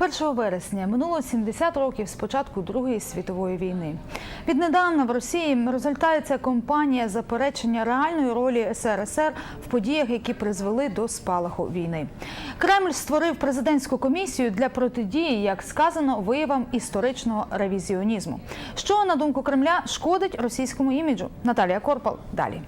1 вересня минуло 70 років з початку Другої світової війни. Віднедавна в Росії розгортається кампанія заперечення реальної ролі СРСР в подіях, які призвели до спалаху війни. Кремль створив президентську комісію для протидії, як сказано, виявам історичного ревізіонізму. Що на думку Кремля шкодить російському іміджу? Наталія Корпал далі.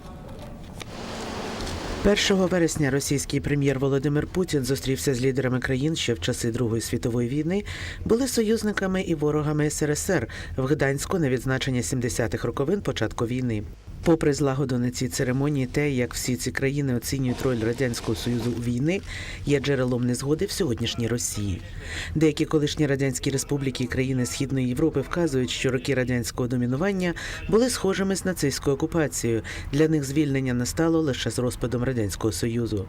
1 вересня російський прем'єр Володимир Путін зустрівся з лідерами країн, що в часи Другої світової війни були союзниками і ворогами СРСР в Гданську на відзначення 70-х роковин початку війни. Попри злагоду на цій церемонії, те, як всі ці країни оцінюють роль радянського союзу у війни, є джерелом незгоди в сьогоднішній Росії. Деякі колишні радянські республіки і країни Східної Європи вказують, що роки радянського домінування були схожими з нацистською окупацією. Для них звільнення настало лише з розпадом радянського союзу.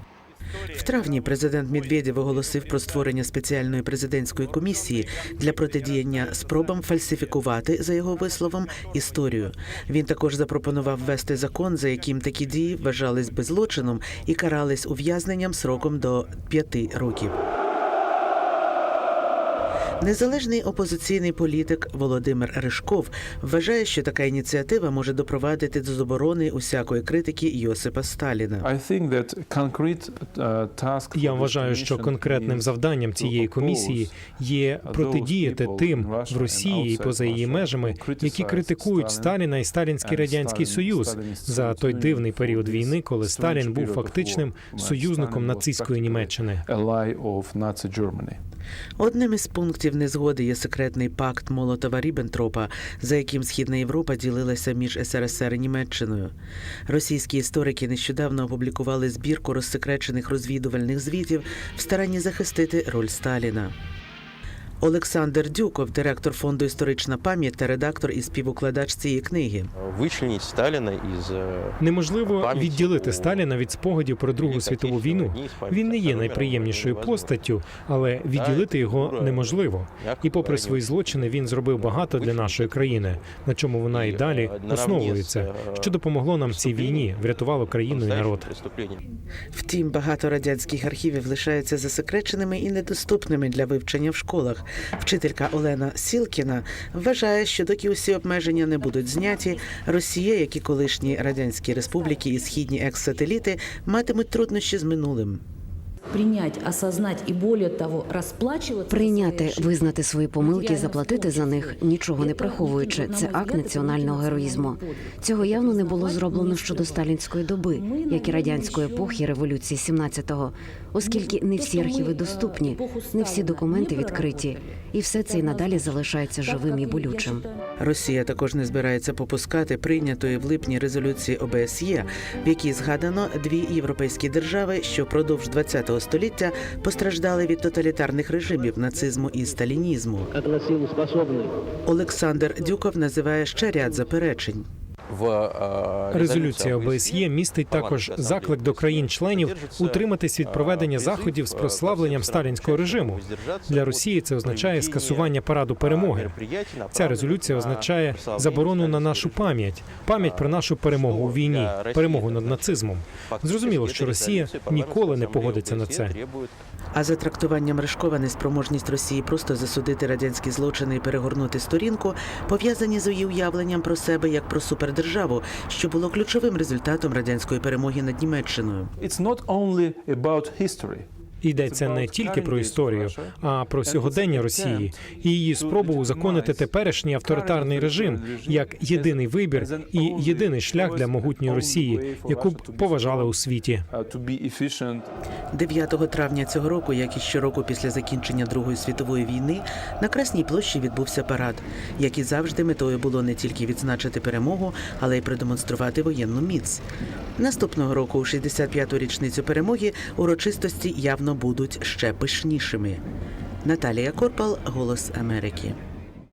В травні президент Медведєв оголосив про створення спеціальної президентської комісії для протидіяння спробам фальсифікувати, за його висловом, історію. Він також запропонував ввести закон, за яким такі дії вважались би злочином і карались ув'язненням сроком до п'яти років. Незалежний опозиційний політик Володимир Ришков вважає, що така ініціатива може допровадити до заборони усякої критики Йосипа Сталіна. Я вважаю, що конкретним завданням цієї комісії є протидіяти тим в Росії і поза її межами, які критикують Сталіна і Сталінський радянський союз за той дивний період війни, коли Сталін був фактичним союзником нацистської Німеччини. Одним із пунктів незгоди є секретний пакт Молотова Ріббентропа, за яким Східна Європа ділилася між СРСР і Німеччиною. Російські історики нещодавно опублікували збірку розсекречених розвідувальних звітів в старанні захистити роль Сталіна. Олександр Дюков, директор фонду Історична пам'ять та редактор і співукладач цієї книги. вычленить Сталина из э, Неможливо відділити Сталіна від спогадів про Другу світову війну. Він не є найприємнішою постаттю, але відділити його неможливо. І попри свої злочини, він зробив багато для нашої країни, на чому вона і далі основується, що допомогло нам в цій війні, врятувало країну і народ. Втім, багато радянських архівів лишаються засекреченими і недоступними для вивчення в школах. Вчителька Олена Сілкіна вважає, що доки усі обмеження не будуть зняті, Росія, як і колишні радянські республіки і східні екс-сателіти, матимуть труднощі з минулим. Принять, осознать и более того расплачиваться за Прийняти, визнати свої помилки, заплатити за них, нічого не приховуючи. Це акт національного героїзму. Цього явно не було зроблено щодо сталінської доби, як і радянської епохи революції 17-го, оскільки не всі архіви доступні, не всі документи відкриті, і все це і надалі залишається живим і болючим. Росія також не збирається попускати прийнятої в липні резолюції ОБСЄ, в якій згадано дві європейські держави, що впродовж ХХ століття постраждали від тоталітарних режимів нацизму і сталінізму. Олександр Дюков називає ще ряд заперечень. В э, Резолюція ОБСЄ містить також заклик до країн-членів утриматись від проведення заходів з прославленням сталінського режиму. Для Росії це означає скасування параду перемоги. Ця резолюція означає заборону на нашу пам'ять, пам'ять про нашу перемогу у війні, перемогу над нацизмом. Зрозуміло, що Росія ніколи не погодиться на це. А за трактуванням Ришкова неспроможність Росії просто засудити радянські злочини і перегорнути сторінку пов'язані з її уявленням про себе як про супердержаву, що було ключовим результатом радянської перемоги над Німеччиною. It's not only about history. Йдеться не тільки про історію, а про сьогодення Росії і її спробу узаконити теперішній авторитарний режим як єдиний вибір і єдиний шлях для могутньої Росії, яку б поважали у світі. uh, to be 9 травня цього року, як і щороку після закінчення Другої світової війни, на Красній площі відбувся парад. Як і завжди, метою було не тільки відзначити перемогу, але й продемонструвати воєнну міць. Наступного року, у 65-ту річницю перемоги, урочистості явно будуть ще пишнішими. Наталія Корпал, Голос Америки.